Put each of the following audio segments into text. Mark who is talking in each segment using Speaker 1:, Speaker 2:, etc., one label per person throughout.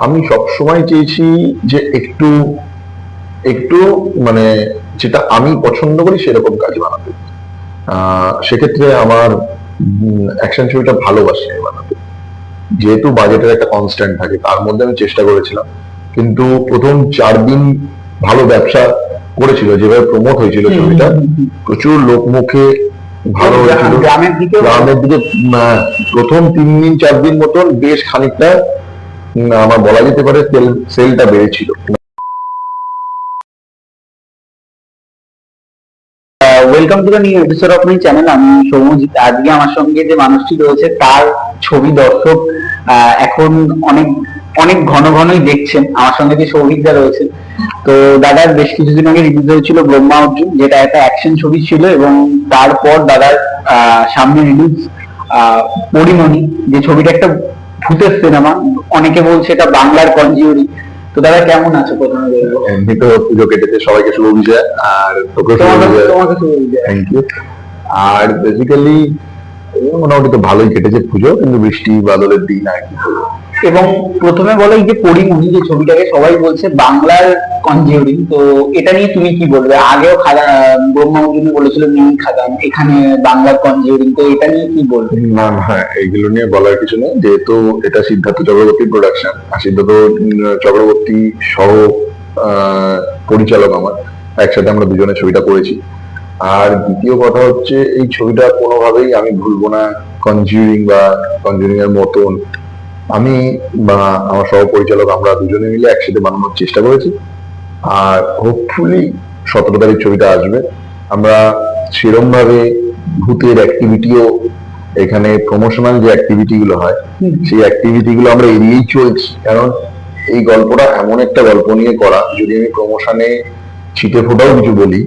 Speaker 1: আমি সবসময় চেয়েছি যে একটু একটু মানে যেটা আমি পছন্দ করি সেরকম কাজ বানাতে। সেক্ষেত্রে আমার অ্যাকশন ছবিটা ভালোবাসি আমি বানাতে। যেহেতু বাজেটের একটা কনস্ট্যান্ট থাকে তার মধ্যে আমি চেষ্টা করেছিলাম। কিন্তু প্রথম চার দিন ভালো ব্যবসা করেছিল যেভাবে প্রমোট হয়েছিল ছবিটা প্রচুর লোক মুখে ভালো হয়েছিল।
Speaker 2: গ্রামের দিকে
Speaker 1: গ্রামের দিকে আহ, প্রথম তিন দিন চার দিন মতন বেশ খানিকটা উম, আমার বলা যেতে পারে সেল সেলটা বেড়েছিল।
Speaker 2: Welcome to the new episode of my channel আমি সৌমজিৎ আজকে আমার সঙ্গে যে মানুষটি রয়েছে তার ছবি দর্শক এখন অনেক অনেক ঘন ঘনই দেখছেন। আমার সঙ্গে যে সৌভিকদা রয়েছে। তো দাদার বেশ কিছুদিন আগে রিলিজ হয়েছিল ব্রহ্মা অর্জুন যেটা একটা অ্যাকশন ছবি ছিল এবং তারপর দাদার সামনে রিলিজ পরিমণি যে ছবিটা একটা ভূতের সিনেমা অনেকে বলছে এটা বাংলার কনজিউরি তো দাদা কেমন আছে প্রথমে
Speaker 1: এমনি তো পুজো কেটেছে সবাইকে শুভ বিজয় আর তোকে
Speaker 2: তোমাকে শুভ বিজয়।
Speaker 1: থ্যাংক ইউ আর বেসিক্যালি মোটামুটি তো ভালোই কেটেছে পুজো কিন্তু বৃষ্টি বাদলের দিন আর কি।
Speaker 2: এবং প্রথমে বলো এই যে পরিমণি যে ছবিটাকে সবাই বলছে বাংলার কনজিউরিং তো এটা নিয়ে তুমি কি বলবে? আগেও খাদা ব্রহ্মা অর্জুনে বলেছিল মিনি খাদান এখানে বাংলার কনজিউরিং তো এটা নিয়ে কি বলবে?
Speaker 1: না হ্যাঁ এইগুলো নিয়ে বলার কিছু নেই। যেহেতু এটা সিদ্ধার্থ চক্রবর্তী প্রোডাকশন আর সিদ্ধার্থ চক্রবর্তী সহ পরিচালক আমার, একসাথে আমরা দুজনে ছবিটা করেছি। আর দ্বিতীয় কথা হচ্ছে, এই ছবিটা কোনোভাবেই আমি ভুলবো না কনজিউরিং বা কনজিউরিং এর মতন। আমি বা আমার সহ পরিচালক আমরা দুজনে মিলে একসাথে বানানোর চেষ্টা করেছি। আর হোপফুলি সতেরো তারিখ ছবিটা আসবে। আমরা সেরম ভাবে ভূতের অ্যাক্টিভিটিও এখানে প্রমোশনাল যে অ্যাক্টিভিটি গুলো হয় সেই অ্যাক্টিভিটি গুলো আমরা এড়িয়েই চলছি। কারণ এই গল্পটা এমন একটা গল্প নিয়ে করা যদি আমি প্রমোশনে ছিটে ফোটাও কিছু বলি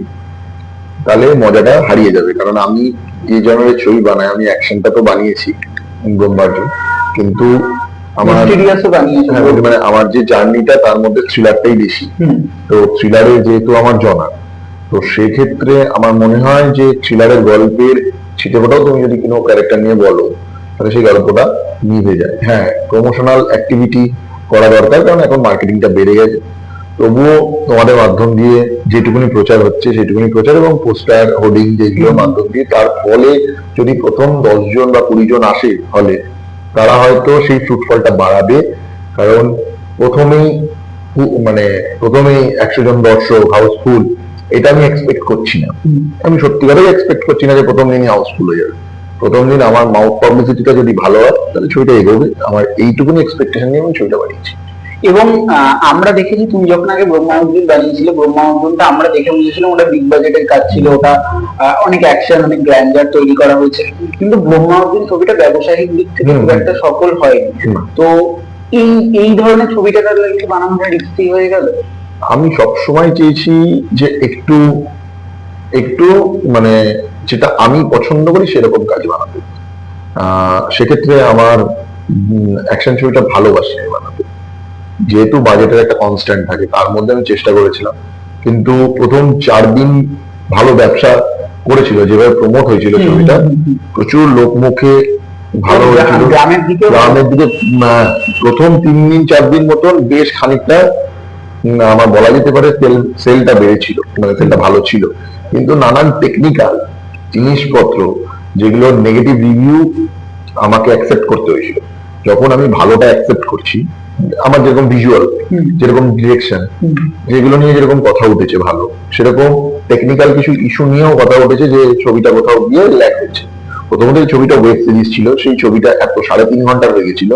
Speaker 1: তাহলে মজাটা হারিয়ে যাবে। কারণ আমি যে জনের ছবি বানাই আমি অ্যাকশনটা তো বানিয়েছি ব্রহ্মার্জন। কিন্তু আমার হ্যাঁ, মানে আমার যে জার্নিটা তার মধ্যে থ্রিলারটাই বেশি। তো থ্রিলারে যেহেতু আমার জনা তো সেক্ষেত্রে আমার মনে হয় যে থ্রিলারের গল্পের ছিটেফোটাও তুমি যদি কোনো ক্যারেক্টার নিয়ে বলো তাহলে সেই গল্পটা নিভে যায়। হ্যাঁ প্রমোশনাল অ্যাক্টিভিটি করা দরকার কারণ এখন মার্কেটিংটা বেড়ে গেছে। তবুও তোমাদের মাধ্যম দিয়ে যেটুকুনি প্রচার হচ্ছে সেটুকুনি প্রচার এবং পোস্টার হোর্ডিং যেগুলোর মাধ্যম দিয়ে তার ফলে যদি প্রথম দশজন বা কুড়ি জন আসে হলে তারা হয়তো সেই ফ্রুটফলটা বাড়াবে। কারণ প্রথমেই মানে প্রথমেই একশো জন দর্শক হাউসফুল এটা আমি এক্সপেক্ট করছি না। আমি সত্যি সত্যিকারেই এক্সপেক্ট করছি না যে প্রথম দিনই হাউসফুল হয়ে যাবে। প্রথম দিন আমার মাউথ পাবলিসিটিটা যদি ভালো হয় তাহলে ছবিটা এগোবে। আমার এইটুকুনি এক্সপেকটেশন নিয়ে আমি ছবিটা বানিয়েছি।
Speaker 2: এবং আহ, আমরা দেখেছি তুমি যখন আগে ব্রহ্মা অর্জুন বানিয়েছিলে ব্রহ্মা আমরা দেখে বুঝেছিলাম ওটা বিগ বাজেটের কাজ ছিল ওটা অনেক অ্যাকশন অনেক গ্র্যান্ডার তৈরি করা হয়েছে। কিন্তু ব্রহ্মা ছবিটা ব্যবসায়িক দিক থেকে খুব একটা সফল হয়নি। তো এই এই ধরনের ছবিটা তাহলে কি বানানোটা রিস্কি হয়ে গেল?
Speaker 1: আমি সবসময় চেয়েছি যে একটু একটু মানে যেটা আমি পছন্দ করি সেরকম কাজ বানাতে। আহ, সেক্ষেত্রে আমার অ্যাকশন ছবিটা ভালোবাসি বানাতে। যেহেতু বাজেটের একটা কনস্ট্যান্ট থাকে তার মধ্যে আমি চেষ্টা করেছিলাম। কিন্তু প্রথম চার দিন ভালো ব্যবসা করেছিল যেভাবে প্রমোট হয়েছিল ছবিটা প্রচুর লোক মুখে ভালো হয়েছিল।
Speaker 2: গ্রামের দিকে
Speaker 1: গ্রামের দিকে প্রথম তিন দিন চার দিন মতন বেশ খানিকটা আমার বলা যেতে পারে সেল সেলটা বেড়েছিল মানে সেলটা ভালো ছিল। কিন্তু নানান টেকনিক্যাল জিনিসপত্র যেগুলো নেগেটিভ রিভিউ আমাকে অ্যাকসেপ্ট করতে হয়েছিল। যখন আমি ভালোটা অ্যাকসেপ্ট করছি আমার যেরকম ভিজুয়াল যেরকম ডিরেকশন যেগুলো নিয়ে যেরকম কথা উঠেছে ভালো সেরকম টেকনিক্যাল কিছু ইস্যু নিয়েও কথা উঠেছে যে ছবিটা কোথাও গিয়ে ল্যাক হচ্ছে। প্রথমত এই ছবিটা ওয়েব সিরিজ ছিল সেই ছবিটা এত সাড়ে তিন ঘণ্টা হয়ে গেছিল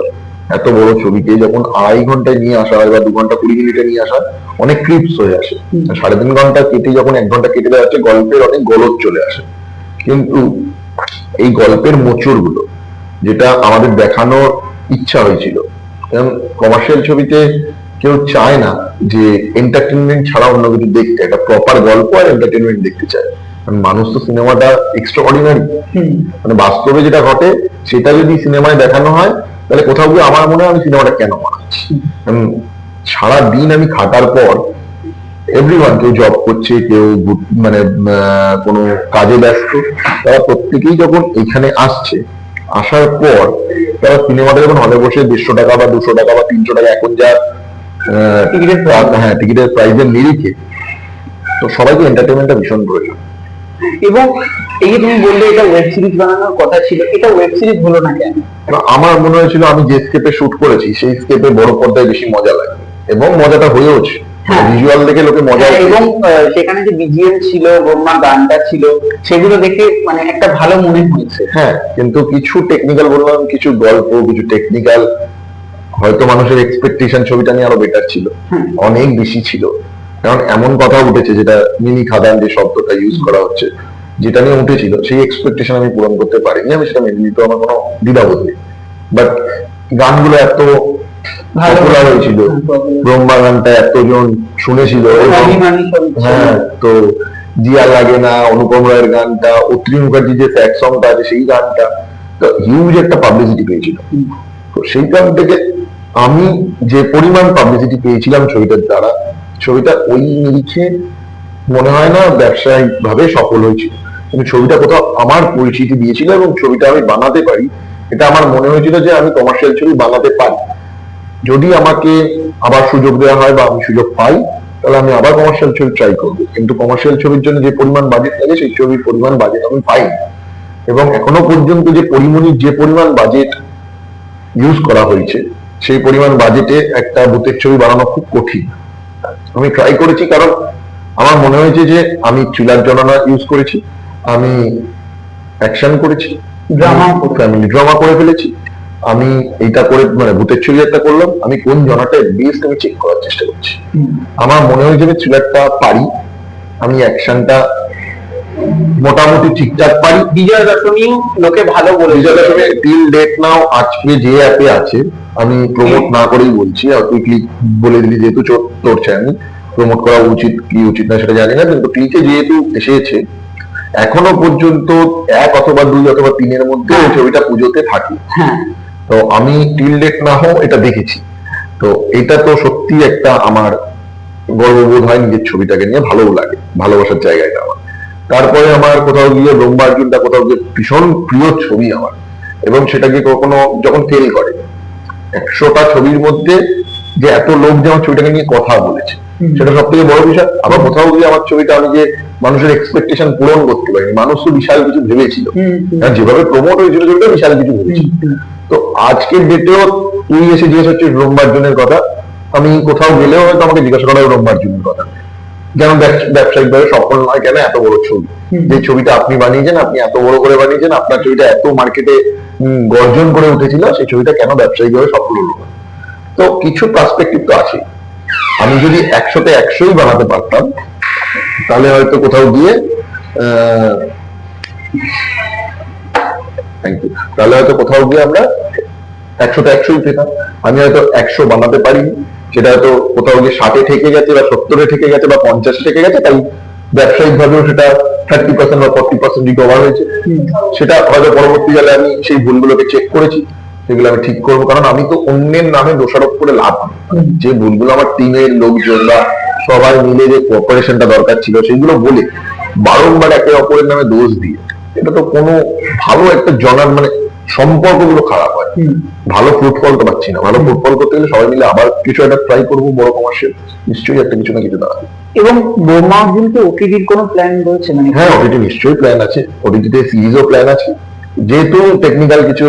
Speaker 1: এত বড় ছবিকে যখন আড়াই ঘন্টায় নিয়ে আসা হয় বা দু ঘণ্টা কুড়ি মিনিটে নিয়ে আসা অনেক ক্রিপস হয়ে আসে। সাড়ে তিন ঘণ্টা কেটে যখন এক ঘণ্টা কেটে দেওয়া হচ্ছে গল্পের অনেক গলদ চলে আসে। কিন্তু এই গল্পের মোচড়গুলো যেটা আমাদের দেখানোর ইচ্ছা হয়েছিল কারণ কমার্শিয়াল ছবিতে কেউ চায় না যে এন্টারটেনমেন্ট ছাড়া অন্য কিছু দেখতে একটা প্রপার গল্প আর এন্টারটেনমেন্ট দেখতে চায়। কারণ মানুষ তো সিনেমাটা এক্সট্রা অর্ডিনারি মানে বাস্তবে যেটা ঘটে সেটা যদি সিনেমায় দেখানো হয় তাহলে কোথাও গিয়ে আমার মনে হয় আমি সিনেমাটা কেন বানাচ্ছি? সারা দিন আমি খাটার পর এভরিওয়ান কেউ জব করছে কেউ মানে কোনো কাজে ব্যস্ত তারা প্রত্যেকেই যখন এখানে আসছে আসার পর তারা সিনেমাটা যখন হলে বসে দেড়শো টাকা বা দুশো টাকা বা তিনশো টাকা এখন যা
Speaker 2: টিকিটের।
Speaker 1: হ্যাঁ টিকিটের প্রাইসের নিরিখে তো সবাইকে এন্টারটেনমেন্টটা ভীষণ প্রয়োজন
Speaker 2: এবং এই যে তুমি বললে এটা ওয়েব সিরিজ বানানোর কথা ছিল এটা ওয়েব সিরিজ হলো না কেন
Speaker 1: আমার মনে হয়েছিল আমি যে স্কেপে শুট করেছি সেই স্কেপে বড় পর্দায় বেশি মজা লাগে এবং মজাটা হয়েওছে
Speaker 2: হ্যাঁ।
Speaker 1: ভিজুয়াল দেখে লোকে মজা
Speaker 2: হ্যাঁ, এবং সেখানে যে বিজিএম ছিল ব্রহ্মা গানটা ছিল সেগুলো দেখে মানে একটা ভালো মনে হয়েছে।
Speaker 1: হ্যাঁ কিন্তু কিছু টেকনিক্যাল বললাম কিছু গল্প কিছু টেকনিক্যাল হয়তো মানুষের এক্সপেকটেশন ছবিটা নিয়ে আরও বেটার ছিল। অনেক বেশি ছিল। কারণ এমন কথা উঠেছে যেটা মিনি খাদান যে শব্দটা ইউজ করা হচ্ছে যেটা নিয়ে উঠেছিল সেই এক্সপেকটেশন আমি পূরণ করতে পারিনি। আমি সেটা মেনে নিতে আমার কোনো দ্বিধাবোধ নেই। বাট গানগুলো এত পপুলার হয়েছিল। ব্রহ্মা গানটা এতজন শুনেছিল এবং
Speaker 2: ছিল।
Speaker 1: হ্যাঁ তো জিয়া লাগে না অনুপম রায়ের গানটা অত্রি মুখার্জি যে সংটা আছে সেই গানটা তো হিউজ একটা পাবলিসিটি পেয়েছিল। তো সেইখান থেকে আমি যে পরিমাণ পাবলিসিটি পেয়েছিলাম ছবিটার দ্বারা ছবিটা ওই নিরিখে মনে হয় না ব্যবসায়িক ভাবে সফল হয়েছিল। কিন্তু ছবিটা কোথাও আমার পরিচিতি দিয়েছিল এবং ছবিটা আমি বানাতে পারি এটা আমার মনে হয়েছিল যে আমি কমার্শিয়াল ছবি বানাতে পারি। যদি আমাকে আবার সুযোগ দেওয়া হয় বা আমি সুযোগ পাই তাহলে আমি আবার কমার্শিয়াল ছবি ট্রাই করব। কিন্তু কমার্শিয়াল ছবির জন্য যে পরিমাণ বাজেট লাগে সেই ছবির পরিমাণ বাজেট আমি পাই এবং এখনও পর্যন্ত যে পরিমণির যে পরিমাণ বাজেট ইউজ করা হয়েছে সেই পরিমাণ বাজেটে একটা ভূতের ছবি বানানো খুব কঠিন। আমি ট্রাই করেছি কারণ আমার মনে হয়েছে যে আমি থ্রিলার জনানা ইউজ করেছি আমি অ্যাকশন করেছি
Speaker 2: Drama
Speaker 1: ফ্যামিলি ড্রামা করে ফেলেছি। আমি এইটা করে মানে ভূতের ছবি একটা করলাম আমি কোন জনাটা বেস্ট আমি চেক করার চেষ্টা করছি। আমার মনে হয়েছে যে থ্রিলারটা পারি আমি অ্যাকশনটা মোটামুটি ঠিকঠাক পারি।
Speaker 2: বিজয় দশমীও লোকে ভালো
Speaker 1: রিজাল্ট আসলে টিল ডেট নাও আজকে যে অ্যাপে আছে আমি প্রমোট না করেই বলছি আর তুই ক্লিক বলে দিলি যেহেতু প্রমোট করা উচিত কি উচিত না সেটা জানি না কিন্তু ক্লিকে যেহেতু এসেছে এখনও পর্যন্ত এক অথবা দুই অথবা তিনের মধ্যে ওই ছবিটা পুজোতে থাকে।
Speaker 2: হ্যাঁ।
Speaker 1: তো আমি টিল ডেট না হোক এটা দেখেছি। তো এটা তো সত্যি একটা আমার গর্ববোধ হয় নিজের ছবিটাকে নিয়ে ভালোও লাগে ভালোবাসার জায়গাটা আমার। তারপরে আমার কোথাও গিয়ে ব্রহ্মার্জুনটা কোথাও গিয়ে ভীষণ প্রিয় ছবি আমার এবং সেটাকে কখনো যখন ফেল করে একশোটা ছবির মধ্যে যে এত লোক যে আমার ছবিটাকে নিয়ে কথা বলেছে সেটা সব থেকে বড় বিষয়। আবার কোথাও গিয়ে আমার ছবিটা আমি যে মানুষের এক্সপেকটেশন পূরণ করতে পারিনি। মানুষ তো বিশাল কিছু ভেবেছিল। কারণ যেভাবে প্রমোট হয়েছিল ছবিটা বিশাল কিছু ভেবেছিল। তো আজকের ডেটেও তুই এসে জিজ্ঞেস হচ্ছে রোমবার্জনের কথা। আমি কোথাও গেলেও হয়তো আমাকে জিজ্ঞাসা করা হবে রোমবার্জনের কথা। যেন ব্যবসায়িক ভাবে সফল নয়? কেন এত বড় ছবি? যে ছবিটা আপনি বানিয়েছেন আপনি এত বড় করে বানিয়েছেন আপনার ছবিটা এত মার্কেটে গর্জন করে উঠেছিল সেই ছবিটা কেন ব্যবসায়িক ভাবে সফল হলো না? তো কিছু পার্সপেক্টিভ তো আছে আমি যদি একশোতে একশোই বানাতে পারতাম তাহলে হয়তো কোথাও গিয়ে তাহলে হয়তো কোথাও গিয়ে আমরা একশোতে একশোই পেতাম। আমি হয়তো একশো বানাতে পারি সেটা হয়তো কোথাও গিয়ে ষাটে ঠেকে গেছে বা সত্তরে ঠেকে গেছে বা পঞ্চাশে ঠেকে গেছে, তাই ব্যবসায়িক ভাবেও সেটা থার্টি পার্সেন্ট বা ফর্টি পার্সেন্ট রিকভার হয়েছে। সেটা হয়তো পরবর্তীকালে আমি সেই ভুলগুলোকে চেক করেছি। সেগুলো আমি ঠিক করব। কারণ আমি তো অন্যের নামে দোষারোপ করে লাভ যে ভুলগুলো আমার টিমের লোকজন বা সবাই মিলে যে কোঅপারেশনটা দরকার ছিল সেগুলো বলে বারংবার একে অপরের নামে দোষ দিয়ে এটা তো কোনো ভালো একটা জনার মানে সম্পর্কগুলো খারাপ হয়। ভালো ফ্রুট ফল তো পাচ্ছি না। ভালো ফ্রুট ফল করতে গেলে সবাই মিলে আবার কিছু একটা ট্রাই করব বড় কমার্শিয়াল নিশ্চয়ই একটা কিছু না কিছু দাঁড়াবে
Speaker 2: এবং ব্রহ্মা অর্জুনকে ওটিডির কোনো প্ল্যান রয়েছে? মানে
Speaker 1: হ্যাঁ ওটিটি নিশ্চয়ই প্ল্যান আছে। ওটিটিতে সিরিজও প্ল্যান আছে। যেহেতু টেকনিক্যাল কিছু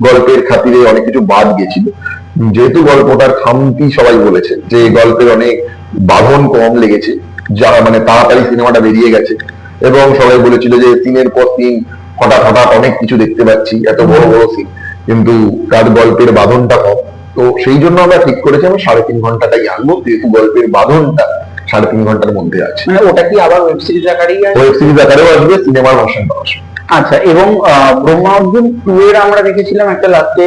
Speaker 1: গল্পের খাতিরে অনেক কিছু বাদ গেছিল যেহেতু গল্পটার খামতি সবাই বলেছে যে গল্পের অনেক বাঁধন কম লেগেছে যারা মানে তাড়াতাড়ি সিনেমাটা বেরিয়ে গেছে। এবং সবাই বলেছিল যে সিনের পর সিন হঠাৎ হঠাৎ অনেক কিছু দেখতে পাচ্ছি এত বড় বড় সিন কিন্তু তার গল্পের বাঁধনটা কম। তো সেই জন্য আমরা ঠিক করেছি আমি সাড়ে তিন ঘন্টাটাই আনব যেহেতু গল্পের বাঁধনটা সাড়ে তিন ঘণ্টার মধ্যে আছে।
Speaker 2: মানে ওটা কি আবার ওয়েব সিরিজ আকারেই
Speaker 1: ওয়েব সিরিজ আকারেও আসবে সিনেমার ভার্সনটাও আসবে।
Speaker 2: আচ্ছা এবং ব্রহ্মা অর্জুন টু এর আমরা দেখেছিলাম একটা লাস্টে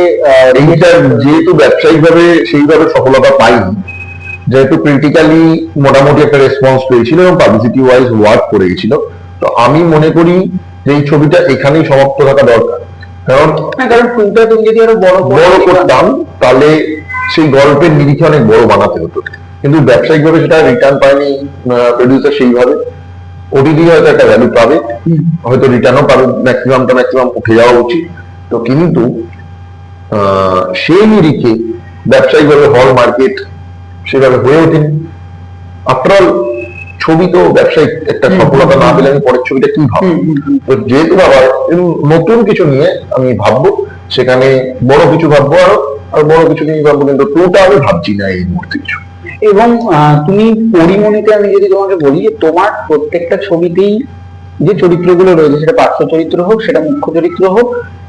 Speaker 1: এইটা যেহেতু ব্যবসায়িক ভাবে সেইভাবে সফলতা পাইনি যেহেতু ক্রিটিক্যালি মোটামুটি একটা রেসপন্স পেয়েছিল এবং পাবলিসিটি ওয়াইজ ওয়ার্ক করে গেছিল তো আমি মনে করি যে এই ছবিটা এখানেই সমাপ্ত থাকা দরকার। কারণ
Speaker 2: কারণ টুটা তুমি যদি আরও বড়
Speaker 1: বড় করতাম তাহলে সেই গল্পের নিরিখে অনেক বড় বানাতে হতো। কিন্তু ব্যবসায়িক ভাবে সেটা রিটার্ন পায়নি প্রডিউসার সেইভাবে। ওটিটি হয়তো একটা ভ্যালু পাবে হয়তো রিটার্নও পাবে ম্যাক্সিমামটা ম্যাক্সিমাম উঠে যাওয়া উচিত। তো কিন্তু আহ, সেই নিরিখে ব্যবসায়িকভাবে হল মার্কেট সেভাবে হয়ে ওঠেনি। আফটার ছবি তো ব্যবসায়িক একটা সফলতা না পেলে আমি পরের ছবিটা কি
Speaker 2: হুম।
Speaker 1: তো যেহেতু বাবা নতুন কিছু নিয়ে আমি ভাববো সেখানে বড় কিছু ভাববো আর আর বড় কিছু নিয়ে ভাববো কিন্তু টোটা আমি ভাবছি না এই মুহূর্তে কিছু।
Speaker 2: এবং আহ, তুমি পরিমণিতে আমি যদি তোমাকে বলি যে তোমার প্রত্যেকটা ছবিতেই যে চরিত্রগুলো রয়েছে সেটা পার্শ্ব চরিত্র হোক সেটা মুখ্য চরিত্র হোক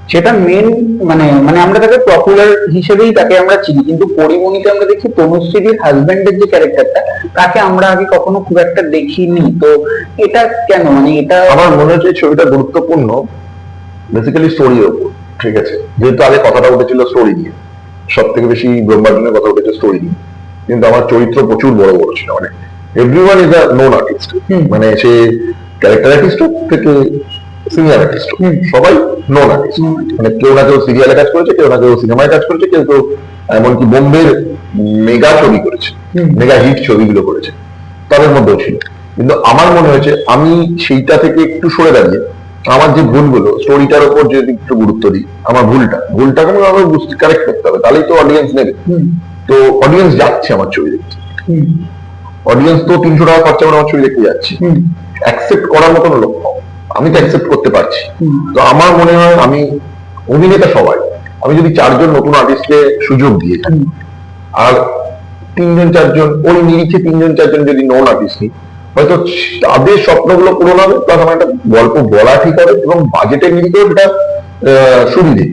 Speaker 2: সেটা মেন মানে মানে আমরা তাকে পপুলার হিসেবেই তাকে আমরা চিনি। কিন্তু পরিমণিতে আমরা দেখি তনুশ্রীর হাজবেন্ডের যে ক্যারেক্টারটা তাকে আমরা আগে কখনো খুব একটা দেখিনি। তো এটা কেন? মানে এটা
Speaker 1: আমার মনে হচ্ছে ছবিটা গুরুত্বপূর্ণ। বেসিক্যালি স্টোরির ওপর ঠিক আছে? যেহেতু আগে কথাটা উঠেছিল স্টোরি নিয়ে। সব থেকে বেশি ব্রহ্মাণ্ডের কথা উঠেছে স্টোরি নিয়ে। কিন্তু আমার চরিত্র প্রচুর বড় বড় ছিল। মানে everyone is a known artist. মানে সে ক্যারেক্টার আর্টিস্ট থেকে সিনিয়র আর্টিস্ট সবাই নোন আর্টিস্ট মানে কেউ না কেউ সিরিয়ালে কাজ করেছে কেউ না কেউ সিনেমায় কাজ করেছে কেউ কেউ এমনকি বোম্বের মেগা ছবি করেছে মেগা হিট ছবিগুলো করেছে। তাদের মধ্যেও ছিল। কিন্তু আমার মনে হয়েছে আমি সেইটা থেকে একটু সরে দাঁড়িয়ে আমার যে ভুলগুলো স্টোরিটার উপর যদি একটু গুরুত্ব দিই আমার ভুলটা ভুলটাকে আমাকে বুঝতে কারেক্ট করতে হবে তাহলেই তো অডিয়েন্স নেবে। তো অডিয়েন্স যাচ্ছে আমার ছবি দেখতে। অডিয়েন্স তো তিনশো টাকা খরচা করে আমার ছবি দেখতে যাচ্ছে। অ্যাকসেপ্ট করার মতন লোক কম। আমি তো অ্যাকসেপ্ট করতে পারছি। তো আমার মনে হয় আমি অভিনেতা সবাই আমি যদি চারজন নতুন আর্টিস্টকে সুযোগ দিয়ে থাকি আর তিনজন চারজন ওই নিরিখে তিনজন চারজন যদি নন আর্টিস্ট নিই হয়তো তাদের স্বপ্নগুলো পূরণ হবে প্লাস আমার একটা গল্প বলা ঠিক হবে এবং বাজেটের নিরিখেও আহ, সুবিধে।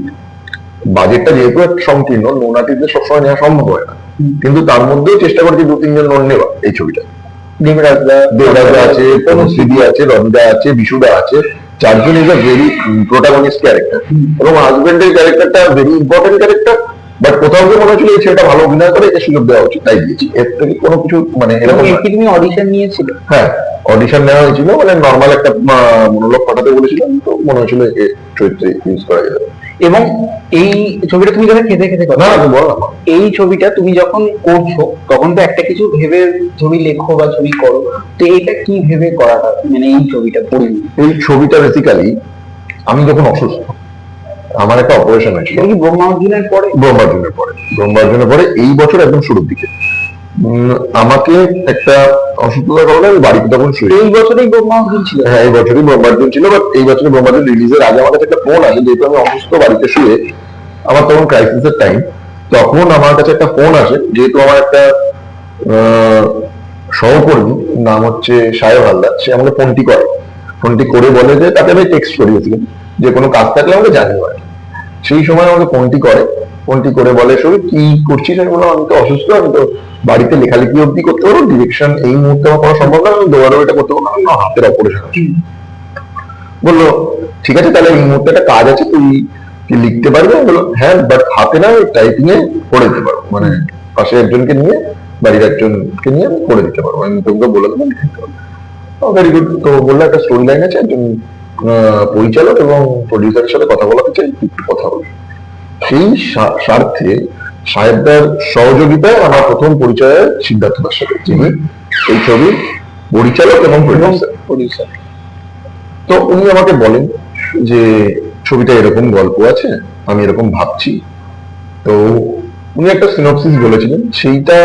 Speaker 1: বাজেটটা যেহেতু সংকীর্ণ নন আর্টিস্টদের সবসময় নেওয়া সম্ভব হয় না। কিন্তু তার মধ্যেও চেষ্টা করছি দু তিনজন নন নেওয়া এই ছবিটা
Speaker 2: দেবরাজদা
Speaker 1: দেবরাজা আছে তনুশ্রীদি আছে রঞ্জা আছে বিশুদা আছে। চারজন is a very protagonist character
Speaker 2: hmm.
Speaker 1: এবং হাজবেন্ডের ক্যারেক্টারটা ভেরি ইম্পর্টেন্ট ক্যারেক্টার বাট কোথাও গিয়ে মনে হচ্ছিল এই ছেলেটা ভালো অভিনয় করে একে সুযোগ দেওয়া উচিত তাই দিয়েছি। এর থেকে কোনো কিছু মানে
Speaker 2: এবং
Speaker 1: এরকম
Speaker 2: কি তুমি অডিশন নিয়েছিলে।
Speaker 1: হ্যাঁ অডিশন নেওয়া হয়েছিল মানে নর্মাল একটা মনোলগ পাঠাতে বলেছিলাম তো মনে হয়েছিল এ চরিত্রে ইউজ করা যাবে
Speaker 2: এবং এই ছবিটা তুমি যখন খেতে খেতে কথা
Speaker 1: বল
Speaker 2: এই ছবিটা তুমি যখন করছ তখন তো একটা কিছু ভেবে ছবি লেখো বা ছবি করো তো এটা কি ভেবে করাটা মানে এই ছবিটা পড়িনি
Speaker 1: এই ছবিটা বেসিক্যালি আমি যখন অসুস্থ আমার একটা অপারেশন হয়েছিল।
Speaker 2: ব্রহ্মার্জুনের পরে?
Speaker 1: ব্রহ্মার্জুনের পরে। ব্রহ্মার্জুনের পরে এই বছর একদম শুরুর দিকে। আমাকে একটা অসুস্থতার কারণে আমি বাড়িতে তখন শুয়ে
Speaker 2: এই বছরেই ব্রহ্মার্জুন ছিল।
Speaker 1: হ্যাঁ এই বছরই ব্রহ্মার্জুন ছিল বাট এই বছরই ব্রহ্মার্জুন রিলিজের আগে আমার কাছে একটা ফোন আসে যেহেতু আমি অসুস্থ বাড়িতে শুয়ে আমার তখন ক্রাইসিসের টাইম তখন আমার কাছে একটা ফোন আসে যেহেতু আমার একটা সহকর্মী নাম হচ্ছে সাহেব হালদার সে আমাকে ফোনটি করে। ফোনটি করে বলে যে তাকে আমি টেক্সট করি basically, যে কোনো কাজ থাকলে আমাকে জানিয়ে আর সেই সময় আমাকে ফোনটি করে ফোনটি করে বলে সবই কি করছিস? আমি বললাম আমি তো অসুস্থ আমি তো বাড়িতে লেখালেখি অব্দি করতে পারব ডিরেকশন এই মুহূর্তে আমার করা সম্ভব না আমি দৌড়াদৌড়ি এটা করতে পারব না হাতের অপারেশন আছে বলল ঠিক আছে তাহলে এই মুহূর্তে একটা কাজ আছে তুই কি লিখতে পারবি? আমি বললাম হ্যাঁ বাট হাতে না টাইপিং এ করে দিতে পারব। মানে পাশে একজনকে নিয়ে বাড়ির একজনকে নিয়ে আমি করে দিতে পারব। আমি তোকে বলে দেবো লিখে দিতে পারব। ভেরি গুড তো বলল একটা স্টোরি লাইন আছে একজন পরিচালক এবং প্রডিউসারের সাথে কথা বলাতে চাই একটু কথা বলি। সেই স্বার্থে সাহেবদার সহযোগিতায় আমার প্রথম পরিচয় হয় সিদ্ধার্থ দার সাথে যিনি এই ছবির পরিচালক এবং প্রডিউসার তো উনি আমাকে বলেন যে ছবিটা এরকম গল্প আছে আমি এরকম ভাবছি। তো উনি একটা সিনপসিস বলেছিলেন সেইটা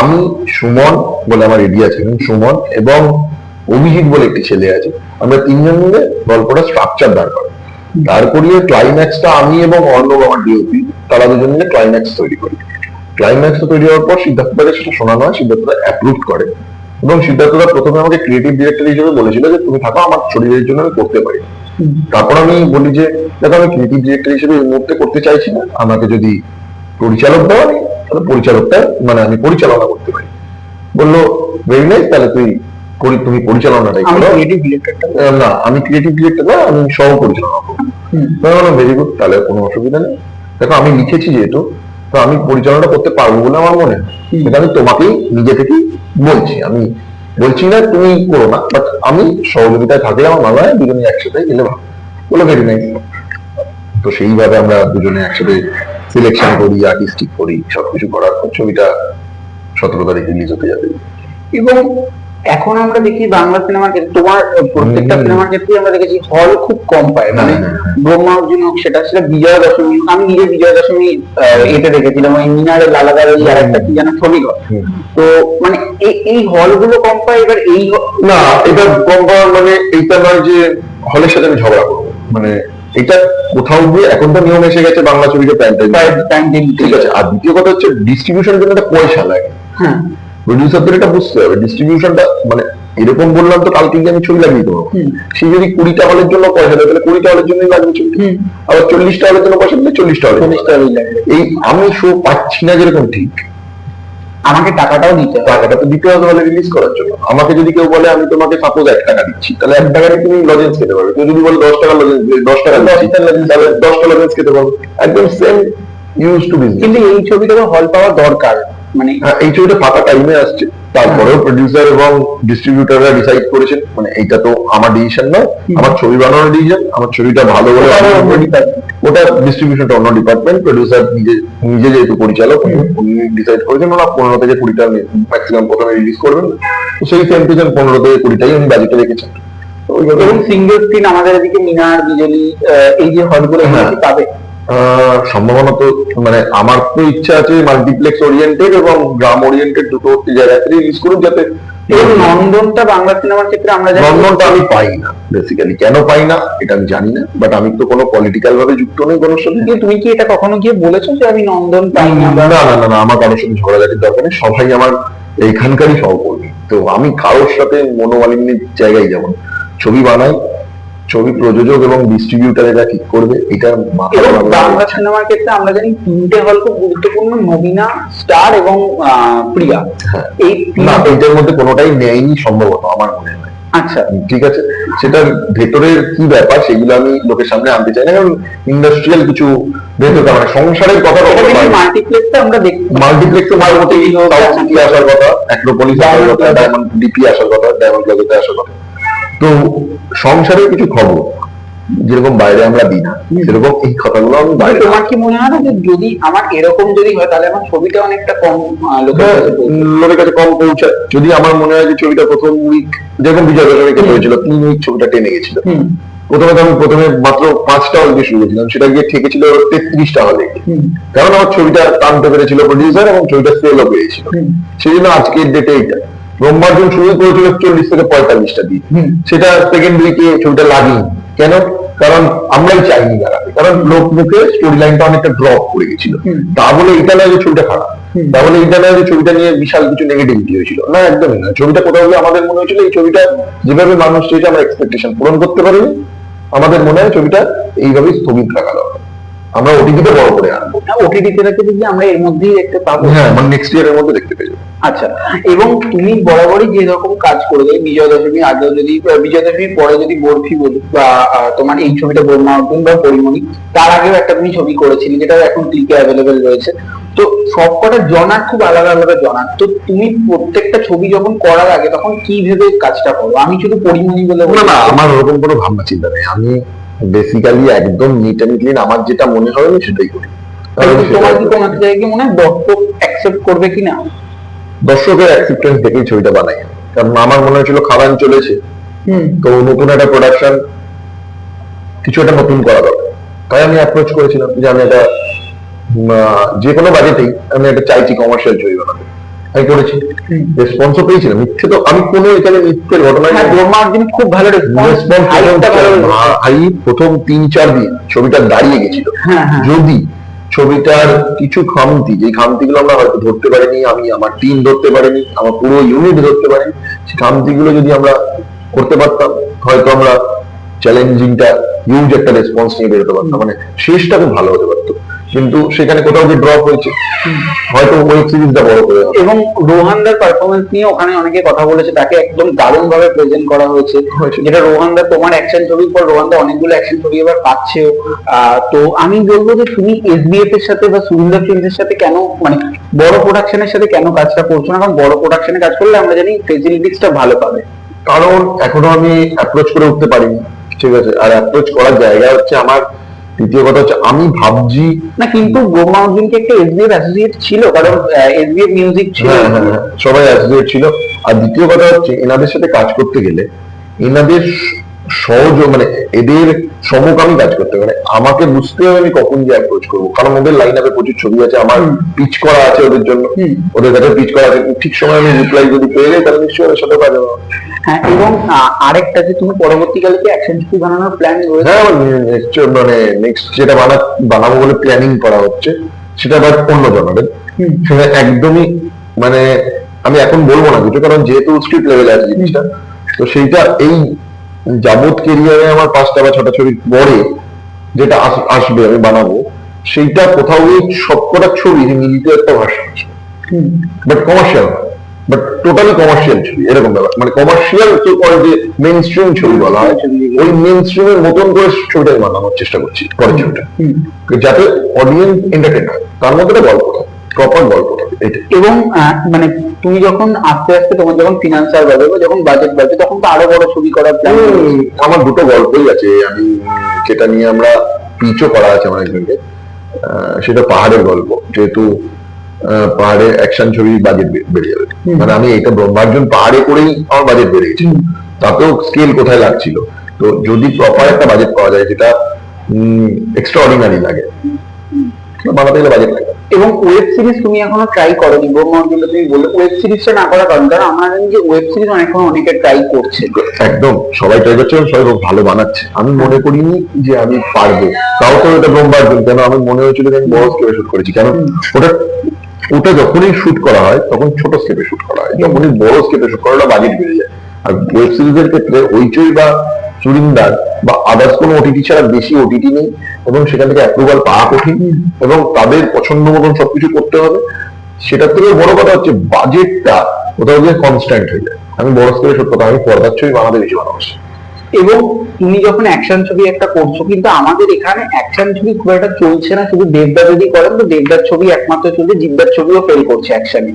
Speaker 1: আমি সুমন বলে আমার এডি আছে সুমন এবং অভিজিৎ বলে একটি ছেলে আছে। আমরা তিনজন মিলে গল্পটা স্ট্রাকচার দাঁড় করি দাঁড় করিয়ে ক্লাইম্যাক্সটা আমি এবং অর্ণব আমার ডিওপি তারা দুজন মিলে ক্লাইম্যাক্স তৈরি করি। ক্লাইম্যাক্স তৈরি হওয়ার পর সিদ্ধার্থদাকে সেটা শোনানো হয় সিদ্ধার্থদা অ্যাপ্রুভ করে। এবং সিদ্ধার্থদা প্রথমে আমাকে ক্রিয়েটিভ ডিরেক্টর হিসেবে বলেছিল যে, তুমি থাকো, আমার শরীরের জন্য আমি করতে পারি। তারপর আমি বলি যে, দেখো, আমি ক্রিয়েটিভ ডিরেক্টর হিসেবে এই মুহূর্তে করতে চাইছি না। আমাকে যদি পরিচালক দেওয়া তাহলে পরিচালকটা মানে আমি পরিচালনা করতে পারি। বলল ভেরি নাইস তাহলে তুই করি তুমি পরিচালনাটাই করো। না আমি ক্রিয়েটিভ ডিরেক্টর না আমি সহ পরিচালনা করব। ভেরি গুড তাহলে কোনো অসুবিধা নেই। দেখো আমি লিখেছি যেহেতু তো আমি পরিচালনা করতে পারব বলে আমার মনে হয়। আমি তোমাকেই নিজে থেকেই বলছি। আমি বলছি না তুমি করো না বাট আমি সহযোগিতায় থাকলে আমার মনে হয় দুজনে একসাথে গেলে ভালো। বলে ভেরি নাইস তো সেইভাবে আমরা দুজনে একসাথে সিলেকশন করি আর্টিস্টিক করি সবকিছু করার পর ছবিটা সতেরো তারিখ রিলিজ হতে যাবে।
Speaker 2: এবং এখন আমরা দেখি বাংলা সিনেমার ক্ষেত্রে তোমার প্রত্যেকটা সিনেমার ক্ষেত্রে আমরা দেখেছি হল খুব কম পায়। মানে
Speaker 1: হ্যাঁ, হ্যাঁ,
Speaker 2: ব্রহ্মা অর্জুন হোক সেটা সেটা বিজয়া দশমী আমি নিজে বিজয়া দশমী এতে দেখেছিলাম ওই মিনারের লালাদার ওই আর একটা কি যেন ছবি তো মানে এই হলগুলো কম পায় এবার এই
Speaker 1: না এটা কম পাওয়ার মানে এইটা নয় যে হলের সাথে আমি ঝগড়া করব। মানে এটা কোথাও গিয়ে এখন তো নিয়ম এসে গেছে বাংলা ছবিকে প্যান্ট
Speaker 2: time দিন
Speaker 1: ঠিক আছে আর দ্বিতীয় কথা হচ্ছে ডিস্ট্রিবিউশন জন্য একটা পয়সা লাগে।
Speaker 2: হ্যাঁ।
Speaker 1: প্রডিউসারদের এটা বুঝতে হবে ডিস্ট্রিবিউশনটা মানে এরকম বললাম তো কালকে গিয়ে আমি ছবি লাগিয়ে দেবো। সে যদি কুড়িটা হলের জন্য পয়সা দেয় তাহলে কুড়িটা হলের জন্যই লাগবে ছবি। আবার চল্লিশটা হলের জন্য পয়সা দিলে চল্লিশটা। এই আমি শো পাচ্ছি না যেরকম ঠিক।
Speaker 2: আমাকে টাকাটাও দিতে হবে।
Speaker 1: টাকাটা তো দিতে হবে হলে রিলিজ করার জন্য। আমাকে যদি কেউ বলে আমি তোমাকে সাপোজ এক টাকা দিচ্ছি তাহলে এক টাকায় তুমি লজেন্স খেতে পারবে। কেউ যদি বলে দশ টাকা লজেন্স দশ টাকা তাহলে দশটা লজেন্স খেতে পারবে। একদম সেম ইউজ টু বিজনেস
Speaker 2: কিন্তু এই ছবিটাকে হল পাওয়া দরকার। মানে
Speaker 1: হ্যাঁ, এই ছবিটা ফাঁকা টাইমে আসছে। তারপরেও প্রডিউসার এবং ডিস্ট্রিবিউটাররা ডিসাইড করেছেন মানে এইটা তো আমার ডিসিশন নয় আমার ছবি বানানোর ডিসিশন আমার ছবিটা ভালো বলে
Speaker 2: ওটা
Speaker 1: ডিস্ট্রিবিউশনটা অন্য ডিপার্টমেন্ট প্রডিউসার নিজে নিজে যেহেতু পরিচালক উনি ডিসাইড করেছেন ওরা পনেরো থেকে কুড়িটা ম্যাক্সিমাম প্রথমে রিলিজ করবেন। তো সেই সেম পিছন পনেরো থেকে কুড়িটাই উনি বাজেটে রেখেছেন।
Speaker 2: এবং সিঙ্গেল স্ক্রিন আমাদের এদিকে মিনার বিজলি এই যে হলগুলো কি পাবে?
Speaker 1: সম্ভবত মানে আমার তো ইচ্ছা আছে মাল্টিপ্লেক্স ওরিয়েন্টেড এবং গ্রাম ওরিয়েন্টেড দুটো জায়গাতে রিলিজ করুন যাতে
Speaker 2: নন্দনটা বাংলা সিনেমার ক্ষেত্রে আমরা জানি
Speaker 1: লন্ডনটা আমি পাই না বেসিক্যালি কেন পাই না এটা আমি জানি না বাট আমি তো কোনো পলিটিক্যাল ভাবে যুক্ত নেই কোনো সাথে।
Speaker 2: তুমি কি এটা কখনো গিয়ে বলেছ যে আমি নন্দন পাই না?
Speaker 1: না না না না আমার কারোর সাথে ঝগড়াঝাটির দরকার নেই সবাই আমার এইখানকারই সহকর্মী। তো আমি কারোর সাথে মনোমালিন্যের জায়গায় যাব ছবি বানাই ছবি প্রযোজক এবং ডিস্ট্রিবিউটার এটা ঠিক করবে এটা
Speaker 2: বাংলা সিনেমার ক্ষেত্রে আমরা জানি তিনটে হল খুব গুরুত্বপূর্ণ নবীনা স্টার এবং প্রিয়া।
Speaker 1: হ্যাঁ।
Speaker 2: এই
Speaker 1: না এটার মধ্যে কোনোটাই নেয়নি সম্ভবত আমার মনে হয়।
Speaker 2: আচ্ছা।
Speaker 1: ঠিক আছে? সেটার ভেতরের কি ব্যাপার সেগুলো আমি লোকের সামনে আনতে চাই না কারণ ইন্ডাস্ট্রিয়াল কিছু ভেতর মানে সংসারের কথা
Speaker 2: মাল্টিপ্লেক্সে আমরা দেখতে
Speaker 1: মাল্টিপ্লেক্সে সাউথ সিটি আসার কথা অ্যাক্রোপলিস আসার কথা ডায়মন্ড ডিপি আসার কথা ডায়মন্ড প্লাজাতে আসার কথা। তো সংসারের কিছু খবর যেরকম বাইরে আমরা দিই না সেরকম এই কথাগুলো আমি বাইরে
Speaker 2: তোমার কি মনে হয় না যে যদি আমার এরকম যদি হয় তাহলে আমার ছবিটা অনেকটা কম লোকের
Speaker 1: হ্যাঁ,
Speaker 2: কাছে?
Speaker 1: লোকের কাছে কম পৌঁছায় যদি আমার মনে হয় যে ছবিটা প্রথম উইক যেরকম বিজয় দশমী ক্ষেত্রে হয়েছিল তিন উইক ছবিটা টেনে গেছিল। প্রথমে আমি প্রথমে মাত্র পাঁচটা হল দিয়ে শুরু করেছিলাম সেটা গিয়ে ঠেকেছিল তেত্রিশটা হলে কারণ আমার ছবিটা টানতে পেরেছিল প্রডিউসার এবং ছবিটা সেলও পেয়েছিল। সেই জন্য আজকের ডেটে এইটা। ব্রহ্মার্জন শুরু করেছিল চল্লিশ থেকে পঁয়তাল্লিশটা দিন। সেটা সেকেন্ড উইকে ছবিটা লাগিয়ে কেন? কারণ আমরাই চাইনি দাঁড়াতে। কারণ লোক মুখে স্টোরি লাইনটা অনেকটা ড্রপ করে গেছিল। তা বলে এটা নয় যে ছবিটা খারাপ। তা বলে এটা নয় যে ছবিটা নিয়ে বিশাল কিছু নেগেটিভিটি হয়েছিল। না একদমই না। ছবিটা কোথাও গিয়ে আমাদের মনে হয়েছিল এই ছবিটা যেভাবে মানুষ চেয়েছে আমরা এক্সপেকটেশন পূরণ করতে পারিনি। আমাদের মনে হয় ছবিটা এইভাবে স্থগিত রাখা দরকার। আমরা ওটিভিতে বড় করে আনব।
Speaker 2: ওটিটি থেরাপিতে গিয়ে আমরা এর মধ্যেই দেখতে পাবো।
Speaker 1: হ্যাঁ মানে নেক্সট ইয়ারের মধ্যে দেখতে পেয়ে যাব।
Speaker 2: আচ্ছা এবং তুমি বরাবরই যে রকম কাজ করবে বিজয় দশমী আগেও যদি বিজয় দশমীর পরে যদি বরফি বলি বা তোমার এই ছবিটা ব্রহ্মা অর্জুন বা পরিমণি তার আগেও একটা তুমি ছবি করেছিলে যেটা এখন ক্লিকে অ্যাভেলেবেল রয়েছে। তো সবকটা জনার খুব আলাদা আলাদা জনার। তো তুমি প্রত্যেকটা ছবি যখন করার আগে তখন কি ভেবে কাজটা করো? আমি শুধু পরিমণি বলে
Speaker 1: না আমার ওরকম কোনো ভাবনা চিন্তা নেই। আমি বেসিক্যালি একদম নিট অ্যান্ড ক্লিন আমার যেটা মনে হয় আমি সেটাই করি।
Speaker 2: তোমার কি কোনো জায়গায় মনে হয় দর্শক অ্যাকসেপ্ট করবে কিনা?
Speaker 1: দর্শকের অ্যাকসেপ্টেন্স দেখেই ছবিটা বানাই কারণ আমার মনে হয়েছিল খাদান চলেছে। তো নতুন একটা প্রোডাকশন কিছু একটা নতুন করা দরকার। তাই আমি অ্যাপ্রোচ করেছিলাম যে আমি একটা যে কোনো বাজেটেই আমি একটা চাইছি কমার্শিয়াল ছবি বানাতে। আমি করেছি।
Speaker 2: হুম।
Speaker 1: রেসপন্সও পেয়েছিলাম। মিথ্যে তো আমি কোনো এখানে মিথ্যের ঘটনা
Speaker 2: হ্যাঁ খুব ভালো রেসপন্স
Speaker 1: রেসপন্স প্রথম তিন চার দিন ছবিটা দাঁড়িয়ে গেছিল।
Speaker 2: হ্যাঁ, হ্যাঁ।
Speaker 1: যদি ছবিটার কিছু খামতি, যে খামতিগুলো আমরা হয়তো ধরতে পারিনি, আমি আমার টিম ধরতে পারিনি, আমার পুরো ইউনিট ধরতে পারিনি, সেই খামতিগুলো যদি আমরা করতে পারতাম, হয়তো আমরা চ্যালেঞ্জিংটা হিউজ একটা রেসপন্স নিয়ে বেরোতে পারতাম। মানে শেষটা খুব ভালো হতে পারতো। কিন্তু সেখানে কোথাও যে ড্রপ হয়েছে। হয়তো ওয়েব সিরিজটা বড় করে
Speaker 2: এবং রোহানদার পারফরমেন্স নিয়ে ওখানে অনেকে কথা বলেছে তাকে একদম দারুণ ভাবে প্রেজেন্ট করা হয়েছে। যেটা রোহানদার তোমার অ্যাকশন ছবির পর রোহানদা অনেকগুলো অ্যাকশন ছবি এবার পাচ্ছেও। তো আমি বলব যে তুমি এসবিএফ এর সাথে বা সুন্দর ফিল্মস এর সাথে কেন মানে বড় প্রোডাকশনের সাথে কেন কাজটা করছ না? কারণ বড় প্রোডাকশনে কাজ করলে আমরা জানি ফেসিলিটিসটা ভালো পাবে।
Speaker 1: কারণ এখনও আমি অ্যাপ্রোচ করে উঠতে পারিনি ঠিক আছে? আর অ্যাপ্রোচ করার জায়গা হচ্ছে আমার দ্বিতীয় কথা হচ্ছে আমি ভাবছি
Speaker 2: না কিন্তু ব্রহ্মা অর্জুনকে একটা এসবিএফ অ্যাসোসিয়েট ছিল কারণ এসবিএফ মিউজিক ছিল।
Speaker 1: হ্যাঁ হ্যাঁ হ্যাঁ, সবাই অ্যাসোসিয়েট ছিল। আর দ্বিতীয় কথা হচ্ছে এনাদের সাথে কাজ করতে গেলে এনাদের সহজ মানে এদের সমকামী কাজ করতে মানে আমাকে বুঝতে হবে আমি কখন যে অ্যাপ্রোচ করব। কারণ ওদের লাইন আপে প্রচুর ছবি আছে আমার পিচ করা আছে ওদের জন্য। ওদের কাছে পিচ করা আছে। ঠিক সময় আমি রিপ্লাই যদি পেয়ে যাই তাহলে নিশ্চয়ই ওদের সাথে কাজ হবে।
Speaker 2: হ্যাঁ এবং আরেকটা যে তুমি পরবর্তীকালে কি অ্যাকশন ছবি বানানোর প্ল্যান রয়েছে
Speaker 1: হ্যাঁ মানে নেক্সট যেটা বানা বানাবো বলে প্ল্যানিং করা হচ্ছে সেটা আবার অন্য
Speaker 2: হুম।
Speaker 1: সেটা একদমই মানে আমি এখন বলব না কিছু কারণ যেহেতু স্ক্রিপ্ট লেভেলে আছে জিনিসটা তো সেইটা এই যাবত কেরিয়ারে আমার পাঁচটা বা ছটা ছবির পরে যেটা আসবে আমি বানাবো সেইটা কোথাও গিয়ে সবকটা ছবি মিলিত একটা ভাষা। But commercial but totally commercial ছবি এরকম ব্যাপার। মানে কমার্শিয়াল কেউ করে যে মেন স্ট্রিম ছবি বলা হয় ওই মেন স্ট্রিমের মতন করে ছবিটা বানানোর চেষ্টা করছি পরের ছবিটা। যাতে অডিয়েন্স এন্টারটেন হয়। তার মধ্যে গল্প থাকে। প্রপার গল্প।
Speaker 2: এবং মানে তুমি যখন আস্তে আস্তে তোমার যখন ফিনান্সার বাড়বে বা যখন বাজেট বাড়বে তখন তো আরও বড় ছবি করার প্ল্যান
Speaker 1: আমার দুটো গল্পই আছে। আমি যেটা নিয়ে আমরা পিচও করা আছে আমার একজনকে। সেটা পাহাড়ের গল্প। যেহেতু পাহাড়ে অ্যাকশন ছবি বাজেট বেড়ে যাবে। মানে আমি এটা ব্রহ্মার্জন পাহাড়ে করেই আমার বাজেট বেড়ে গেছে। তাতেও স্কেল কোথায় লাগছিল? তো যদি প্রপার একটা বাজেট পাওয়া যায় যেটা এক্সট্রা অর্ডিনারি লাগে বানাতে গেলে বাজেট লাগে।
Speaker 2: এবং ওয়েব সিরিজ তুমি এখনও ট্রাই করনি অর্জুনটা তুমি বললে ওয়েব সিরিজটা না করার কারণ কারণ আমরা যে ওয়েব সিরিজ এখন অনেকে ট্রাই করছে।
Speaker 1: একদম, সবাই ট্রাই করছে সবাই খুব ভালো বানাচ্ছে। আমি মনে করিনি যে আমি পারব। তাও তো এটা ব্রহ্মার্জন কেন আমি মনে হয়েছিল যে আমি বড় স্কেপে শুট করেছি? কেন ওটা ওটা যখনই শুট করা হয়, তখন ছোট স্কেপে শুট করা হয়। যখনই বড় স্কেপে শুট করা বাজেট বেড়ে যায়। আর ওয়েব সিরিজের ক্ষেত্রে ওইচই বা সুরিন্দার বা আদার্স কোনো ওটিটি ছাড়া বেশি ওটিটি নেই এবং সেখান থেকে অ্যাপ্রুভাল পাওয়া কঠিন এবং তাদের পছন্দ মতন সবকিছু করতে হবে। সেটার থেকে বড় কথা হচ্ছে বাজেটটা কোথাও গিয়ে কনস্ট্যান্ট হয়ে যায়। আমি বড় স্কেলে শুট করতাম আমি পর্দার ছবি বানাতে বেশি ভালোবাসি।
Speaker 2: এবং তুমি যখন অ্যাকশন ছবি একটা করছ, কিন্তু আমাদের এখানে অ্যাকশন ছবি খুব একটা চলছে না, শুধু দেবদা যদি করেন, তো দেবদার ছবি একমাত্র চলছে জিদ্দার ছবিও ফেল করছে অ্যাকশনে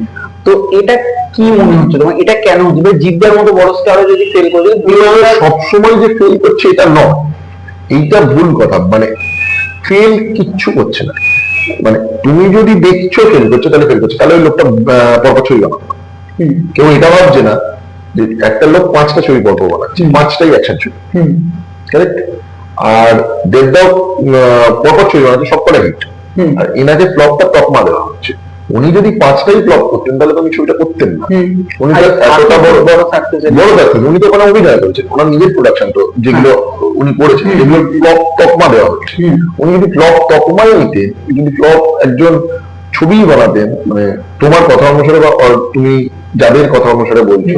Speaker 2: তো এটা কি মনে হচ্ছে তোমার? এটা কেন? হচ্ছে জিদ্দার মতো বড় স্টারও যদি ফেল করে
Speaker 1: সবসময় যে ফেল করছে এটা নয়। এইটা ভুল কথা। মানে ফেল কিচ্ছু করছে না। মানে তুমি যদি দেখছ ফেল করছ তাহলে ফেল করছ। তাহলে ওই লোকটা পরপর ছবি বানাবে। কেউ এটা ভাবছে না যে একটা লোক পাঁচটা ছবি পরপর বানাচ্ছে। পাঁচটাই অ্যাকশন ছবি। কারেক্ট আর দেবদাও আহ, পরপর ছবি বানাচ্ছে সবকটা হিট আর এনাকে ফ্লপটা তকমা দেওয়া হচ্ছে উনি যদি পাঁচটাই ফ্লপ করতেন তাহলে তো আমি ছবিটা করতেন না। উনি তো এতটা বড়
Speaker 2: বড় সাকসেস
Speaker 1: বড় দেখুন উনি তো ওখানে অভিনয় করেছেন। ওনার নিজের প্রোডাকশন তো যেগুলো উনি করেছেন যেগুলো ফ্লপ তকমা দেওয়া হচ্ছে। উনি যদি ফ্লপ তকমাই নিতেন যদি ফ্লপ একজন ছবি বানাতেন মানে তোমার কথা অনুসারে বা তুমি যাদের কথা অনুসারে বলছো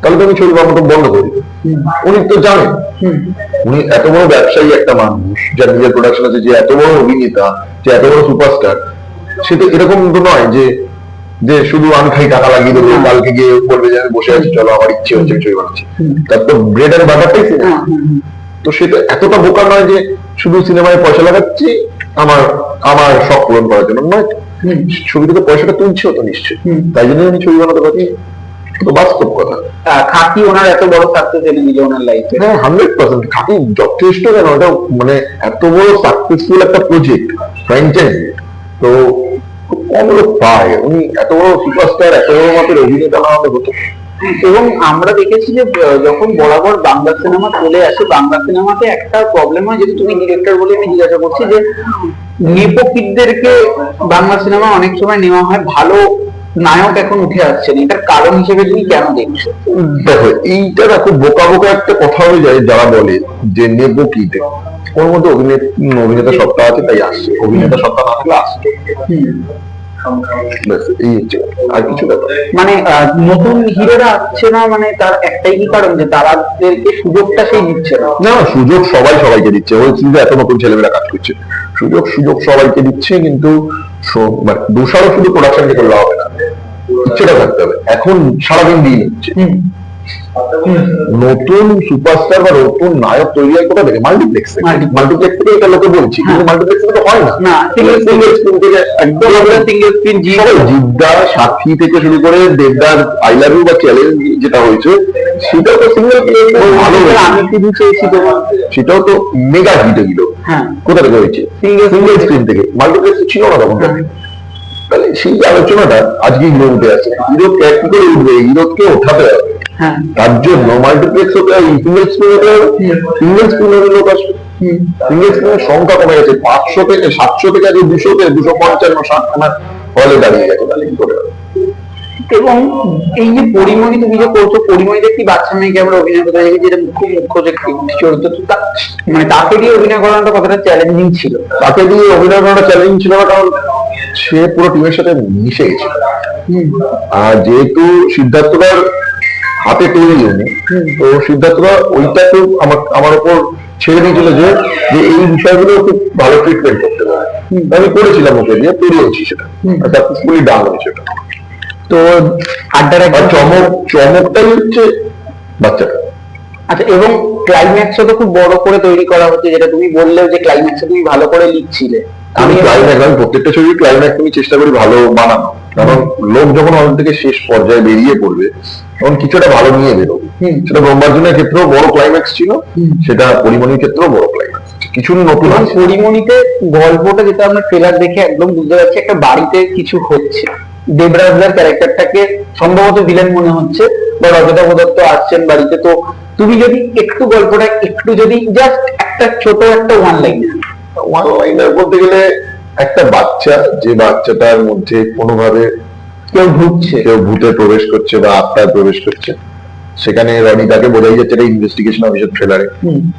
Speaker 1: তাহলে তো আমি ছবি বানানো বন্ধ করি উনি তো জানেন। উনি এত বড় ব্যবসায়ী একটা মানুষ যার নিজের প্রোডাকশন আছে যে এত বড় অভিনেতা যে এত বড় সুপারস্টার সে তো এরকম তো নয় যে যে শুধু আমি খাই টাকা লাগিয়ে দেবো কালকে গিয়ে বলবে যে আমি বসে আছি চলো আমার ইচ্ছে হচ্ছে ছবি বানাচ্ছি।
Speaker 2: হুম।
Speaker 1: তার তো ব্রেড এর ব্যাপারটাই সিনেমা
Speaker 2: হ্যাঁ।
Speaker 1: তো সে তো এতটা বোকা নয় যে শুধু সিনেমায় পয়সা লাগাচ্ছি আমার আমার শখ পূরণ করার জন্য নয়। তো।
Speaker 2: হুম।
Speaker 1: ছবি থেকে পয়সাটা তুলছেও তো নিশ্চয়ই। তাই জন্য আমি ছবি বানাতে পারি। তো বাস্তব কথা।
Speaker 2: খাকি ওনার এত বড় সাকসেস এনে দিল ওনার লাইফে
Speaker 1: হ্যাঁ হান্ড্রেড পার্সেন্ট খাটি যথেষ্ট কেন? ওটা মানে এত বড় সাকসেসফুল একটা প্রজেক্ট ফ্র্যাঞ্চাইজি তো খুব কম লোক পায় উনি এত বড় সুপারস্টার এত বড় মাপের অভিনেতা না হলে হতো
Speaker 2: এবং আমরা দেখেছি যে যখন বরাবর বাংলা সিনেমা চলে আসে বাংলা সিনেমাতে একটা প্রবলেম হয় তুমি ডিরেক্টর বলে আমি জিজ্ঞাসা করছি যে নেপোকিদদেরকে বাংলা সিনেমা অনেক সময় নেওয়া হয় ভালো নায়ক এখন উঠে আসছে না। এটার কারণ হিসেবে তুমি কেন দেখছ?
Speaker 1: দেখো এইটা না খুব বোকা বোকা একটা কথা হয়ে যায় যারা বলে যে দেব ওর মধ্যে অভিনেতা অভিনেতা সত্তা আছে তাই আসছে। অভিনেতা সত্তা না থাকলে আসছে। আর কিছু
Speaker 2: মানে নতুন হিরোরা আসছে না মানে তার একটাই কি কারণ যে তারাদেরকে সুযোগটা সেই দিচ্ছে না?
Speaker 1: না সুযোগ সবাই সবাইকে দিচ্ছে। ওই সিরিজে এত নতুন ছেলেমেয়েরা কাজ করছে। সুযোগ সুযোগ সবাইকে দিচ্ছে কিন্তু মানে দোষারও শুধু প্রোডাকশনকে করলে হবে না। ইচ্ছেটা থাকতে হবে। এখন সারাদিন দিয়ে নিচ্ছে নতুন সুপারস্টার বা নতুন নায়ক তৈরি হয় কোথা থেকে। মাল্টিপ্লেক্স মাল্টিপ্লেক্স থেকে এটা লোকে বলছি কিন্তু মাল্টিপ্লেক্স থেকে তো হয় না।
Speaker 2: না,
Speaker 1: সিঙ্গেল সিঙ্গেল স্ক্রিন থেকে একদম আমরা
Speaker 2: সিঙ্গেল স্ক্রিন জি
Speaker 1: জিদ্দার সাক্ষী থেকে শুরু করে দেবদার আই লাভ ইউ বা চ্যালেঞ্জ যেটা হয়েছে সেটাও তো সিঙ্গেল ভালো।
Speaker 2: আমি শুধু চেয়েছি তোমার
Speaker 1: সেটাও তো মেগা হিট
Speaker 2: হ্যাঁ।
Speaker 1: কোথা থেকে হয়েছে?
Speaker 2: Single
Speaker 1: সিঙ্গেল স্ক্রিন থেকে। মাল্টিপ্লেক্স ছিল না তখন।
Speaker 2: হ্যাঁ।
Speaker 1: তাহলে সেই আলোচনাটা আজকে হিরো উঠে আছে। হিরো কি করে উঠবে হিরোকে ওঠাতে হবে।
Speaker 2: হ্যাঁ
Speaker 1: তার জন্য মাল্টিপ্লেক্স হতে সিঙ্গেল স্ক্রিন হতে সিঙ্গেল স্ক্রিনের লোক আসবে সিঙ্গেল স্ক্রিনের সংখ্যা কমে গেছে পাঁচশো থেকে সাতশো থেকে আগে দুশো থেকে দুশো পঞ্চান্ন ষাটখানা হলে দাঁড়িয়ে গেছে তাহলে কি করে
Speaker 2: এবং এই যে পরিমণি তুমি যে করছ একটি বাচ্চা মেয়েকে আমরা অভিনয় করতে দেখি যেটা মুখ্য মুখ্য যে চরিত্র মানে তাকে দিয়ে অভিনয় করানোটা কতটা চ্যালেঞ্জিং ছিল?
Speaker 1: তাকে দিয়ে অভিনয় করাটা চ্যালেঞ্জ ছিল কারণ সে পুরো টিমের সাথে মিশে গেছে। আর যেহেতু সিদ্ধার্থদার হাতে তৈরি উনি তো সিদ্ধার্থরা ওইটা তো আমার আমার উপর ছেড়ে দিয়েছিল যে যে এই বিষয়গুলো খুব ভালো ট্রিটমেন্ট করতে পারে। আমি করেছিলাম ওকে দিয়ে তৈরিয়েছি সেটা। সাকসেসফুলি ডান হয়েছে
Speaker 2: তো আড্ডার একদম
Speaker 1: চমক চমকটাই হচ্ছে বাচ্চাটা।
Speaker 2: আচ্ছা এবং ক্লাইম্যাক্সও তো খুব বড় করে তৈরি করা হচ্ছে যেটা তুমি বললেও যে ক্লাইম্যাক্সে তুমি ভালো করে লিখছিলে।
Speaker 1: আমি ক্লাইম্যাক্স আমি প্রত্যেকটা ছবি ক্লাইম্যাক্স আমি চেষ্টা করি ভালো বানানো কারণ লোক যখন হল থেকে শেষ পর্যায়ে বেরিয়ে পড়বে তখন কিছুটা ভালো নিয়ে বেরোবে। সেটা ব্রহ্মার্জনের ক্ষেত্রেও বড় ক্লাইম্যাক্স ছিল সেটা পরিমণির ক্ষেত্রেও বড় ক্লাইম্যাক্স কিছু নতুন
Speaker 2: পরিমণিতে গল্পটা যেটা আমরা ট্রেলার দেখে একদম বুঝতে পারছি একটা বাড়িতে কিছু হচ্ছে। দেবরাজদার ক্যারেক্টারটাকে সম্ভবত ভিলেন মনে হচ্ছে বা রজতা দত্ত আসছেন বাড়িতে। তো তুমি যদি একটু গল্পটা একটু যদি জাস্ট একটা ছোট একটা ওয়ান লাইন
Speaker 1: ওয়ান লাইনার বলতে গেলে একটা বাচ্চা যে বাচ্চাটার মধ্যে কোনোভাবে
Speaker 2: কেউ ঢুকছে
Speaker 1: কেউ ভূতে প্রবেশ করছে বা আত্মায় প্রবেশ করছে সেখানে রনি তাকে বোঝাই যাচ্ছে এটা ইনভেস্টিগেশন অফিসের ট্রেলারে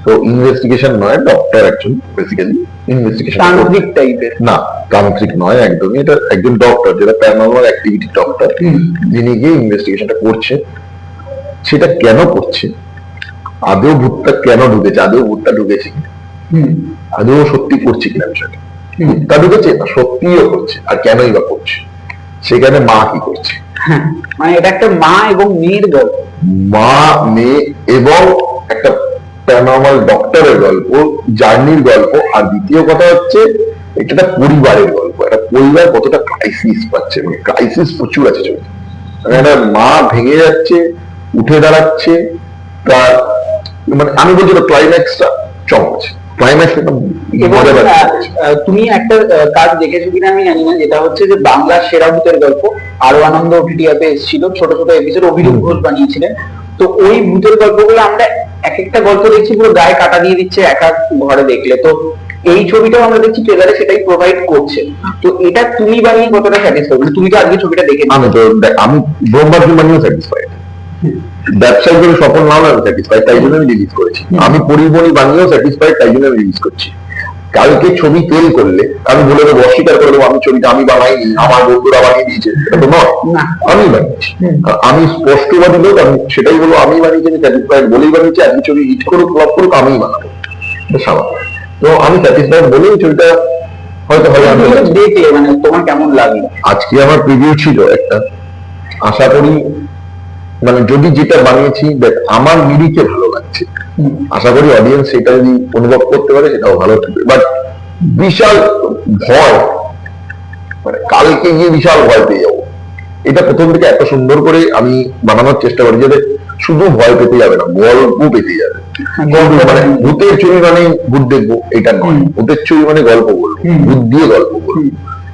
Speaker 1: তো ইনভেস্টিগেশন নয় ডক্টর একজন বেসিক্যালি ইনভেস্টিগেশন
Speaker 2: তান্ত্রিক টাইপের
Speaker 1: না তান্ত্রিক নয় একদমই এটা একজন ডক্টর যেটা প্যারানর্মাল অ্যাক্টিভিটি ডক্টর। যিনি গিয়ে ইনভেস্টিগেশনটা করছে সেটা কেন করছে? আদৌ ভূতটা কেন ঢুকেছে? আদৌ ভূতটা ঢুকেছে? আদৌ সত্যি করছে কিনা বিষয়টা। ভূতটা ঢুকেছে না সত্যিও করছে আর কেনই বা করছে? সেখানে মা কি করছে?
Speaker 2: হ্যাঁ মানে এটা একটা মা এবং মেয়ের গল্প।
Speaker 1: মা মেয়ে এবং একটা প্যারানর্মাল ডক্টরের গল্প জার্নির গল্প আর দ্বিতীয় কথা হচ্ছে এটা একটা পরিবারের গল্প। একটা পরিবার কতটা ক্রাইসিস পাচ্ছে মানে ক্রাইসিস প্রচুর আছে ছবিতে মানে একটা মা ভেঙে যাচ্ছে উঠে দাঁড়াচ্ছে তার মানে আমি বলছি ক্লাইম্যাক্সটা চমক ক্লাইম্যাক্স
Speaker 2: তুমি একটা কাজ দেখেছ কিনা আমি জানি না যেটা হচ্ছে যে বাংলার সেরা ভূতের গল্প। আরও আনন্দ ওটিটি অ্যাপে এসেছিল ছোট ছোট এপিসোড অভিরূপ ঘোষ বানিয়েছিলেন। তো ওই ভূতের গল্পগুলো আমরা এক একটা গল্প দেখছি পুরো গায়ে কাটা দিয়ে দিচ্ছে এক এক ঘরে দেখলে। তো এই ছবিটাও আমরা দেখছি ট্রেলারে সেটাই প্রোভাইড করছে। তো এটা তুমি বানিয়ে কতটা স্যাটিসফাই মানে তুমি তো আজকে ছবিটা দেখে
Speaker 1: আমি তো আমি ব্রহ্মার্জন বানিয়েও স্যাটিসফাইড ব্যবসায়িক ভাবে সফল না হলে আমি স্যাটিসফাইড তাই জন্য আমি রিলিজ করেছি। আমি পরিবহনী বানিয়েও স্যাটিসফাইড তাই জন্য আমি রিলিজ করছি। কালকে ছবি তেল করলে আমি বলে দেবো অস্বীকার করে দেবো আমি ছবিটা আমি বানাইনি আমার বন্ধুরা বানিয়ে দিয়েছে এটা তো নয়। আমি বানিয়েছি। আমি স্পষ্টবাদী লোক আমি সেটাই বলব আমি বানিয়েছি আমি স্যাটিসফাইড বলেই বানিয়েছি আমি ছবি হিট করুক ফ্লপ করুক আমিই বানাবো। স্বাভাবিক। তো আমি স্যাটিসফাইড বলেই ছবিটা হয়তো হবে আমি
Speaker 2: দেখলে মানে তোমার কেমন লাগল?
Speaker 1: আজকে আমার প্রিভিউ ছিল একটা। আশা করি মানে যদি যেটা বানিয়েছি দেখ আমার নিরিখে ভালো লাগছে। আশা করি অডিয়েন্স সেটা যদি অনুভব করতে পারে সেটাও ভালো থাকবে। বাট বিশাল ভয় মানে কালকে গিয়ে বিশাল ভয় পেয়ে যাব। এটা প্রথম থেকে এত সুন্দর করে আমি বানানোর চেষ্টা করি যাতে শুধু ভয় পেতে যাবে না গল্প পেতে যাবে। মানে ভূতের ছবি মানে ভূত দেখব এটা নয়। ভূতের ছবি মানে গল্প বলব। ভূত দিয়ে গল্প বলব।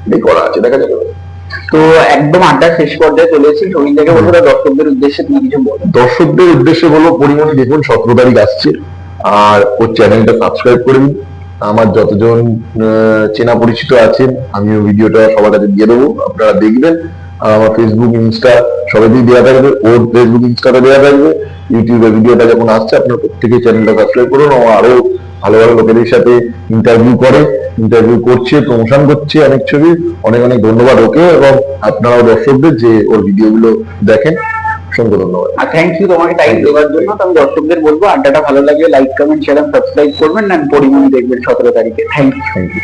Speaker 1: এটাই করা আছে দেখা যাবে।
Speaker 2: তো একদম আড্ডা শেষ পর্যায়ে চলে এসেছি। বলব দর্শকদের উদ্দেশ্যে তুমি কিছু বলো।
Speaker 1: দর্শকদের উদ্দেশ্যে বলো পরিমাণে দেখুন, সতেরো তারিখ আসছে। আর ওর চ্যানেলটা সাবস্ক্রাইব করে দিন আমার যতজন চেনা পরিচিত আছেন আমি ওই ভিডিওটা সবার কাছে দিয়ে দেবো। আপনারা দেখবেন, আমার ফেসবুক ইনস্টা সবাইতেই দেওয়া থাকবে। ওর ফেসবুক ইনস্টাতে দেওয়া থাকবে। ইউটিউবে ভিডিওটা যখন আসছে, আপনারা প্রত্যেকেই চ্যানেলটা সাবস্ক্রাইব করুন। ও আরও ভালো ভালো লোকেদের সাথে ইন্টারভিউ করে ইন্টারভিউ করছে প্রমোশন করছে অনেক ছবি। অনেক অনেক ধন্যবাদ ওকে এবং আপনারাও দর্শকদের যে ওর ভিডিওগুলো দেখেন। অসংখ্য ধন্যবাদ।
Speaker 2: আর থ্যাংক ইউ তোমাকে টাইম দেওয়ার জন্য। আমি দর্শকদের বলব আড্ডাটা ভালো লাগলে লাইক কমেন্ট শেয়ার সাবস্ক্রাইব করবেন না পরিমাণ দেখবেন সতেরো তারিখে। Thank you
Speaker 1: thank you